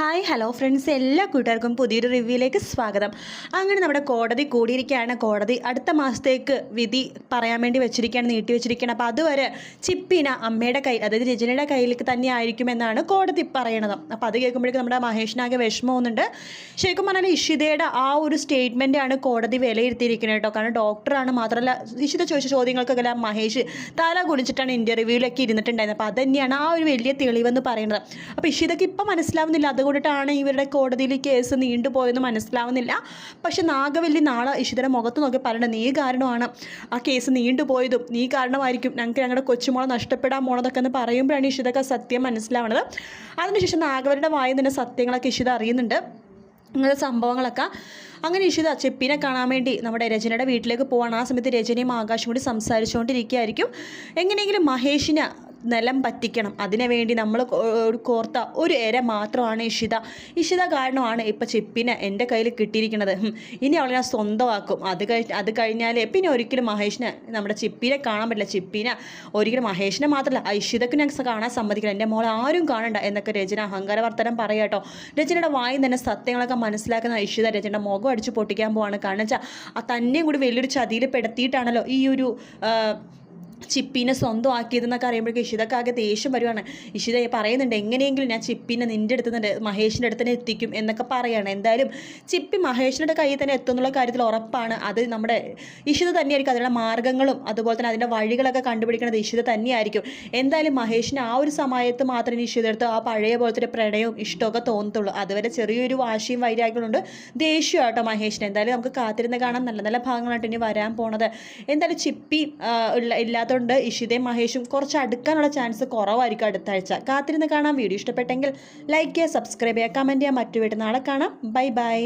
Hi hello friends എല്ലാ കൂട്ടുകാർക്കും പുതിയൊരു റിവ്യൂയിലേക്ക് സ്വാഗതം. അങ്ങനെ നമ്മുടെ കോടതി കൂടിയിരിക്കുകയാണ്. കോടതി അടുത്ത മാസത്തേക്ക് വിധി പറയാൻ വേണ്ടി വെച്ചിരിക്കുകയാണ് നീട്ടി വെച്ചിരിക്കുകയാണ്. അപ്പോൾ അതുവരെ ചിപ്പിന അമ്മയുടെ കയ്യിൽ അതായത് രജനയുടെ കയ്യിലേക്ക് തന്നെ ആയിരിക്കുമെന്നാണ് കോടതി പറയണത്. അപ്പോൾ അത് കേൾക്കുമ്പോഴേക്കും നമ്മുടെ മഹേഷിനാകെ വിഷമമൊന്നുണ്ട്. ശരിക്കും പറഞ്ഞാൽ ഇഷിതയുടെ ആ ഒരു സ്റ്റേറ്റ്മെന്റാണ് കോടതി വിലയിരുത്തിയിരിക്കുന്നത് കേട്ടോ. കാരണം ഡോക്ടറാണ് മാത്രമല്ല ഇഷിത ചോദിച്ച ചോദ്യങ്ങൾക്കൊക്കെ മഹേഷ് തല കുളിച്ചിട്ടാണ് ഇന്റർവ്യൂവിലൊക്കെ ഇരുന്നിട്ടുണ്ടായിരുന്നത്. അപ്പോൾ അത് തന്നെയാണ് ആ ഒരു വലിയ തെളിവെന്ന് പറയുന്നത്. അപ്പോൾ ഇഷിതയ്ക്ക് ഇപ്പം മനസ്സിലാവുന്നില്ല. അതുകൊണ്ടിട്ടാണ് ഇവരുടെ കോടതിയിൽ കേസ് നീണ്ടുപോയെന്ന് മനസ്സിലാവുന്നില്ല. പക്ഷെ നാഗവല്ലി നാളെ ഇഷിതയുടെ മുഖത്ത് നോക്കി പറയണം നീ കാരണമാണ് ആ കേസ് നീണ്ടുപോയതും. നീ കാരണമായിരിക്കും. ഞങ്ങൾക്ക് ഞങ്ങളുടെ കൊച്ചുമോളെ നഷ്ടപ്പെടാൻ പോണതൊക്കെ എന്ന് പറയുമ്പോഴാണ് ഇഷിതൊക്കെ സത്യം മനസ്സിലാവുന്നത് അതിനുശേഷം നാഗവലിയുടെ വായിൽ നിന്ന് സത്യങ്ങളൊക്കെ ഇഷിത അറിയുന്നുണ്ട്. ഇങ്ങനത്തെ സംഭവങ്ങളൊക്കെ. അങ്ങനെ ഇഷിത ചെപ്പിനെ കാണാൻ വേണ്ടി നമ്മുടെ രചനയുടെ വീട്ടിലേക്ക് പോവാണ്. ആ സമയത്ത് രചനയും ആകാശം കൂടി സംസാരിച്ചുകൊണ്ടിരിക്കുകയായിരിക്കും. എങ്ങനെയെങ്കിലും മഹേഷിനെ നിലം പറ്റിക്കണം. അതിനു വേണ്ടി നമ്മൾ കോർത്ത ഒരു എര മാത്രമാണ് ഇഷിത. ഇഷിത കാരണമാണ് ഇപ്പം ചെപ്പിനെ എന്റെ കയ്യിൽ കിട്ടിയിരിക്കുന്നത്. ഇനി അവളെ ഞാൻ സ്വന്തമാക്കും. അത് കഴിഞ്ഞ് അത് കഴിഞ്ഞാൽ പിന്നെ ഒരിക്കലും മഹേഷിനെ നമ്മുടെ ചിപ്പിനെ കാണാൻ പറ്റില്ല. ചിപ്പിനെ ഒരിക്കലും മഹേഷിനെ മാത്രമല്ല ഇഷിതക്ക് ഞാൻ കാണാൻ സമ്മതിക്കില്ല. എന്റെ മോളെ ആരും കാണണ്ട എന്നൊക്കെ രചന അഹങ്കാരവർത്തനം പറയാട്ടോ രചനയുടെ വായിൽ തന്നെ സത്യങ്ങളൊക്കെ മനസ്സിലാക്കുന്ന ഇഷിത രചനയുടെ മുഖം അടിച്ച് പൊട്ടിക്കാൻ പോവാണ്. കാരണം വെച്ചാൽ ആ തന്നെയും കൂടി വലിയൊരു ചതിയിൽ പെടുത്തിയിട്ടാണല്ലോ ഈ ഒരു ചിപ്പിനെ സ്വന്തമാക്കിയതെന്നൊക്കെ അറിയുമ്പോഴേക്കും ഇഷിതക്കാകെ ദേഷ്യം വരുവാണ്. ഇഷിത പറയുന്നുണ്ട് എങ്ങനെയെങ്കിലും ഞാൻ ചിപ്പിനെ നിന്റെ അടുത്ത് തന്നെ മഹേഷിന്റെ അടുത്ത് തന്നെ എത്തിക്കും എന്നൊക്കെ പറയാണ്. എന്തായാലും ചിപ്പി മഹേഷിന്റെ കയ്യിൽ തന്നെ എത്തുന്നുള്ള കാര്യത്തിൽ ഉറപ്പാണ്. അത് നമ്മുടെ ഇഷിത തന്നെയായിരിക്കും. അതിനുള്ള മാർഗങ്ങളും അതുപോലെ തന്നെ അതിന്റെ വഴികളൊക്കെ കണ്ടുപിടിക്കുന്നത് ഇഷിത തന്നെയായിരിക്കും. എന്തായാലും മഹേഷിന് ആ ഒരു സമയത്ത് മാത്രമേ ഇഷിത എടുത്ത് ആ പഴയ പോലത്തെ പ്രണയവും ഇഷ്ടമൊക്കെ തോന്നത്തുള്ളൂ. അതുവരെ ചെറിയൊരു വാശിയും വൈരാഗ്യങ്ങളുണ്ട് ദേഷ്യം ആട്ടോ മഹേഷിന്. എന്തായാലും നമുക്ക് കാത്തിരുന്ന് കാണാൻ നല്ല നല്ല ഭാഗങ്ങളായിട്ട് ഇനി വരാൻ പോണത്. എന്തായാലും ചിപ്പി ആ, ഉള്ള ഇല്ലാത്തതുകൊണ്ട് ഇഷിതയും മഹേഷും കുറച്ച് അടുക്കാനുള്ള ചാൻസ് കുറവായിരിക്കും അടുത്ത ആഴ്ച. കാത്തിരുന്ന് കാണാം. വീഡിയോ ഇഷ്ടപ്പെട്ടെങ്കിൽ ലൈക്ക് ചെയ്യുക സബ്സ്ക്രൈബ് ചെയ്യുക കമന്റ് ചെയ്യുക. മറ്റു വീട്ടിൽ നാളെ കാണാം. Bye bye